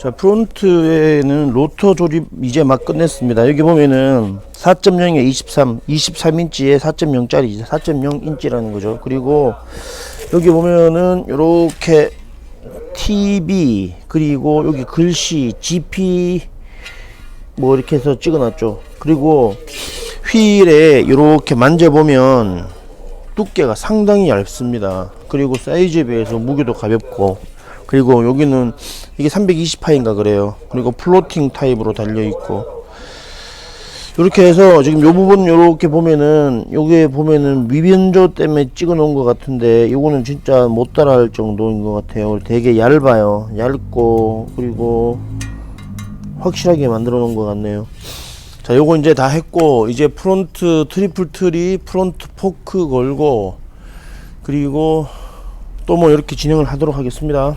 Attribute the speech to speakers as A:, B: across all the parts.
A: 자, 프론트에는 로터 조립 이제 막 끝냈습니다. 여기 보면은 4.0에 23, 23인치에 4.0짜리, 4.0인치라는 거죠. 그리고 여기 보면은 요렇게 TV, 그리고 여기 글씨, GP, 뭐 이렇게 해서 찍어놨죠. 그리고 휠에 이렇게 만져보면 두께가 상당히 얇습니다. 그리고 사이즈에 비해서 무게도 가볍고 그리고 여기는 이게 320파인가 그래요. 그리고 플로팅 타입으로 달려 있고 이렇게 해서 지금 요 부분 요렇게 보면은 요게 보면은 미변조 때문에 찍어 놓은 것 같은데 요거는 진짜 못 따라할 정도인 것 같아요. 되게 얇아요. 얇고 그리고 확실하게 만들어 놓은 것 같네요. 자, 요거 이제 다 했고 이제 프론트 트리플 트리 프론트 포크 걸고 그리고 또 뭐 이렇게 진행을 하도록 하겠습니다.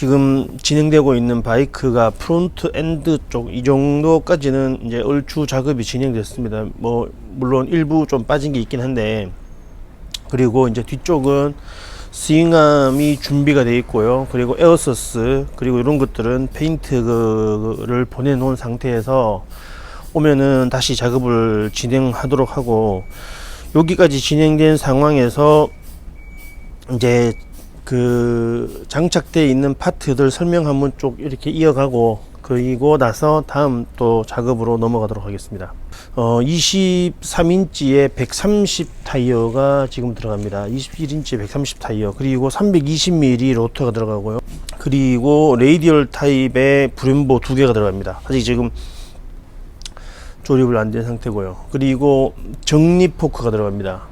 A: 지금 진행되고 있는 바이크가 프론트 엔드 쪽 이 정도까지는 이제 얼추 작업이 진행됐습니다. 뭐 물론 일부 좀 빠진 게 있긴 한데 그리고 이제 뒤쪽은 스윙암이 준비가 되어 있고요. 그리고 에어서스 그리고 이런 것들은 페인트를 보내놓은 상태에서 오면은 다시 작업을 진행하도록 하고 여기까지 진행된 상황에서 이제 그 장착되어 있는 파트들 설명 한번 쭉 이렇게 이어가고 그리고 나서 다음 또 작업으로 넘어가도록 하겠습니다. 어, 23인치에 130 타이어가 지금 들어갑니다. 21인치에 130 타이어 그리고 320mm 로터가 들어가고요. 그리고 레이디얼 타입의 브렘보 두 개가 들어갑니다. 아직 지금 조립을 안 된 상태고요. 그리고 정립 포크가 들어갑니다.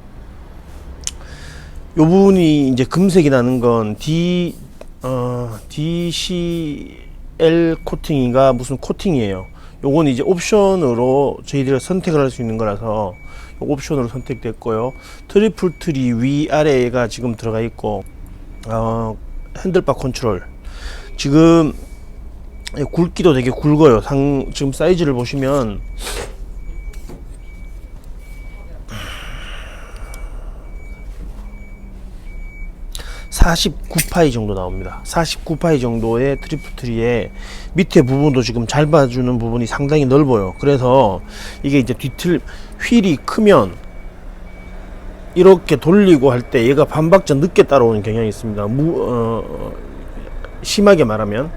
A: 요 부분이 이제 금색이 나는 건 D 어, DCL 코팅인가 무슨 코팅이에요. 요건 이제 옵션으로 저희들이 선택을 할 수 있는 거라서 요 옵션으로 선택됐고요. 트리플 트리 위 아래가 지금 들어가 있고 어, 핸들바 컨트롤 지금 굵기도 되게 굵어요. 상 지금 사이즈를 보시면 49파이 정도 나옵니다. 49파이 정도의 트리플 트리에 밑에 부분도 지금 잘 봐주는 부분이 상당히 넓어요. 그래서 이게 이제 뒤틀 휠이 크면 이렇게 돌리고 할 때 얘가 반박자 늦게 따라오는 경향이 있습니다. 무, 어, 심하게 말하면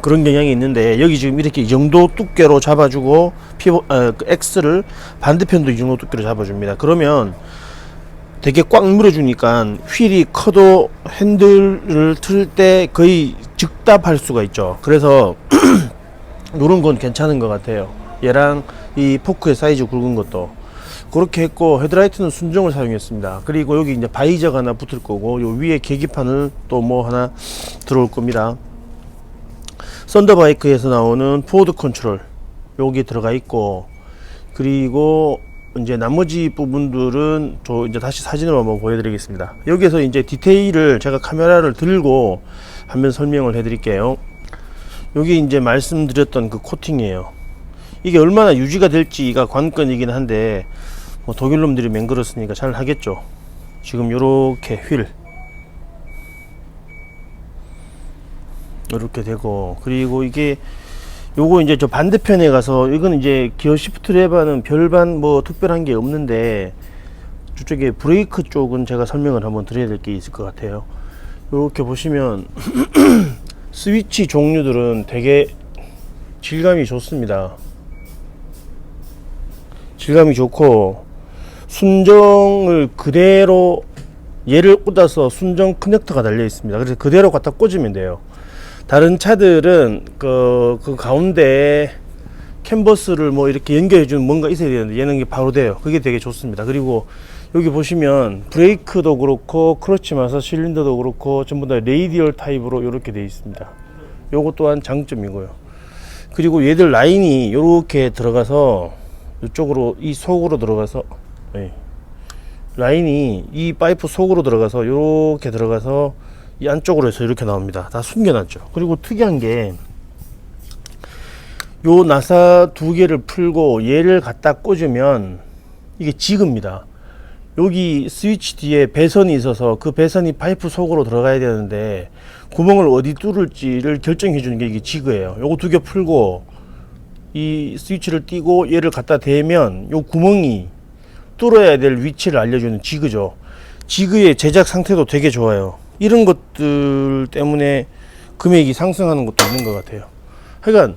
A: 그런 경향이 있는데 여기 지금 이렇게 이 정도 두께로 잡아주고 피보 어, 그 X를 반대편도 이 정도 두께로 잡아줍니다. 그러면 되게 꽉 물어주니까 휠이 커도 핸들을 틀 때 거의 즉답할 수가 있죠. 그래서 이런 건 괜찮은 것 같아요. 얘랑 이 포크의 사이즈 굵은 것도 그렇게 했고 헤드라이트는 순정을 사용했습니다. 그리고 여기 이제 바이저가 하나 붙을 거고 요 위에 계기판을 또 뭐 하나 들어올 겁니다. 썬더바이크에서 나오는 포드 컨트롤 여기 들어가 있고 그리고 이제 나머지 부분들은 저 이제 다시 사진으로 한번 보여드리겠습니다. 여기서 이제 디테일을 제가 카메라를 들고 한번 설명을 해드릴게요. 여기 이제 말씀드렸던 그 코팅이에요. 이게 얼마나 유지가 될지가 관건이긴 한데 뭐 독일 놈들이 맹글었으니까 잘 하겠죠. 지금 요렇게 휠 이렇게 되고 그리고 이게 요거 이제 저 반대편에 가서 이건 이제 기어 시프트 레바는 별반 뭐 특별한 게 없는데 저쪽에 브레이크 쪽은 제가 설명을 한번 드려야 될 게 있을 것 같아요. 이렇게 보시면 스위치 종류들은 되게 질감이 좋습니다. 질감이 좋고 순정을 그대로 얘를 꽂아서 순정 커넥터가 달려 있습니다. 그래서 그대로 갖다 꽂으면 돼요. 다른 차들은 그, 그 가운데 캔버스를 뭐 이렇게 연결해 주는 뭔가 있어야 되는데 얘는 바로 돼요. 그게 되게 좋습니다. 그리고 여기 보시면 브레이크도 그렇고 크러치 마사 실린더도 그렇고 전부 다 레이디얼 타입으로 이렇게 되어 있습니다. 요거 또한 장점이고요. 그리고 얘들 라인이 이렇게 들어가서 이쪽으로 이 속으로 들어가서 예. 라인이 이 파이프 속으로 들어가서 이렇게 들어가서 이 안쪽으로 해서 이렇게 나옵니다. 다 숨겨놨죠. 그리고 특이한 게 요 나사 두 개를 풀고 얘를 갖다 꽂으면 이게 지급니다. 여기 스위치 뒤에 배선이 있어서 그 배선이 파이프 속으로 들어가야 되는데 구멍을 어디 뚫을지를 결정해 주는 게 이게 지그예요. 요거 두 개 풀고 이 스위치를 띄고 얘를 갖다 대면 요 구멍이 뚫어야 될 위치를 알려주는 지그죠. 지그의 제작 상태도 되게 좋아요. 이런 것들 때문에 금액이 상승하는 것도 있는 것 같아요. 하여간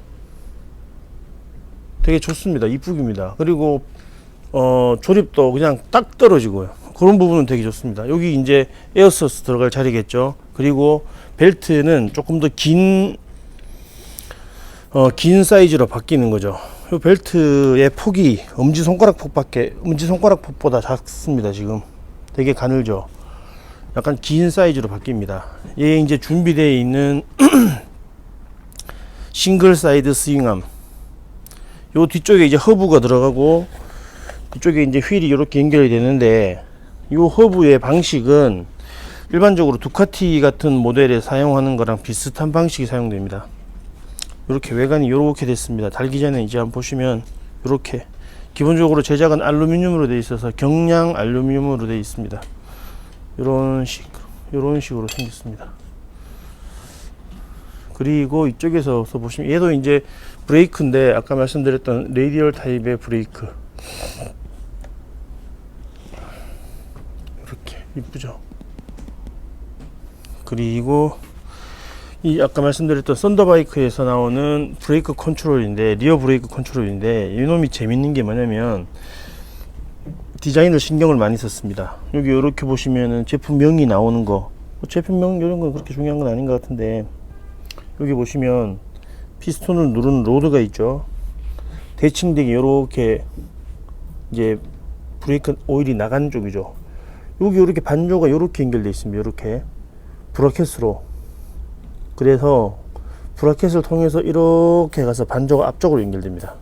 A: 되게 좋습니다. 이쁘깁니다. 그리고 어, 조립도 그냥 딱 떨어지고요. 그런 부분은 되게 좋습니다. 여기 이제 에어서스 들어갈 자리겠죠. 그리고 벨트는 조금 더 긴, 어, 긴 사이즈로 바뀌는 거죠. 이 벨트의 폭이 엄지손가락 폭밖에, 엄지손가락 폭보다 작습니다, 지금. 되게 가늘죠. 약간 긴 사이즈로 바뀝니다. 얘 이제 준비되어 있는 싱글 사이드 스윙암. 요 뒤쪽에 이제 허브가 들어가고, 이쪽에 이제 휠이 이렇게 연결이 되는데 이 허브의 방식은 일반적으로 두카티 같은 모델에 사용하는 거랑 비슷한 방식이 사용됩니다. 이렇게 외관이 이렇게 됐습니다. 달기 전에 이제 한번 보시면 이렇게 기본적으로 제작은 알루미늄으로 되어 있어서 경량 알루미늄으로 되어 있습니다. 이런 식 이런 식으로 생겼습니다. 그리고 이쪽에서 보시면 얘도 이제 브레이크인데 아까 말씀드렸던 레이디얼 타입의 브레이크 이렇게 이쁘죠 그리고 이 아까 말씀드렸던 썬더바이크에서 나오는 브레이크 컨트롤인데 리어 브레이크 컨트롤인데 이놈이 재밌는 게 뭐냐면 디자인을 신경을 많이 썼습니다 여기 이렇게 보시면은 제품명이 나오는 거뭐 제품명 이런 건 그렇게 중요한 건 아닌 것 같은데 여기 보시면 피스톤을 누르는 로드가 있죠 대칭되게 이렇게 이제 브레이크 오일이 나가는 쪽이죠. 여기 이렇게 반조가 이렇게 연결되어 있습니다. 이렇게 브라켓으로. 그래서 브라켓을 통해서 이렇게 가서 반조가 앞쪽으로 연결됩니다.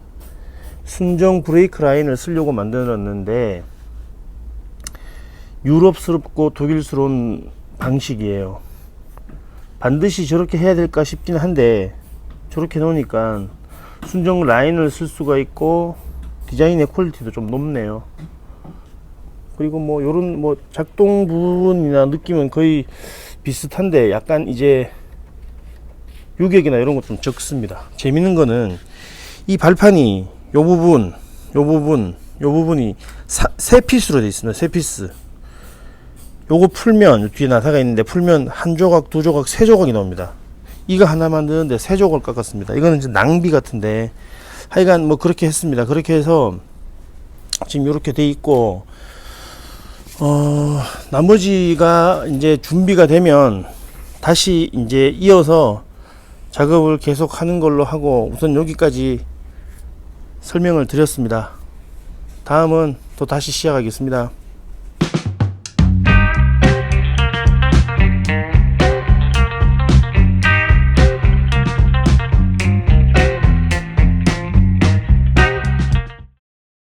A: 순정 브레이크 라인을 쓰려고 만들었는데 유럽스럽고 독일스러운 방식이에요. 반드시 저렇게 해야 될까 싶긴 한데 저렇게 놓으니까 순정 라인을 쓸 수가 있고 디자인의 퀄리티도 좀 높네요. 그리고 뭐 요런 뭐 작동 부분이나 느낌은 거의 비슷한데 약간 이제 유격이나 이런 것 좀 적습니다. 재밌는 거는 이 발판이 요 부분, 요 부분, 요 부분이 사, 세 피스로 되어 있습니다. 세 피스. 요거 풀면 요 뒤에 나사가 있는데 풀면 한 조각, 두 조각, 세 조각이 나옵니다. 이거 하나 만드는데 세 조각을 깎았습니다. 이거는 이제 낭비 같은데 하여간 뭐 그렇게 했습니다. 그렇게 해서 지금 이렇게 돼 있고 어 나머지가 이제 준비가 되면 다시 이제 이어서 작업을 계속 하는 걸로 하고 우선 여기까지 설명을 드렸습니다. 다음은 또 다시 시작하겠습니다.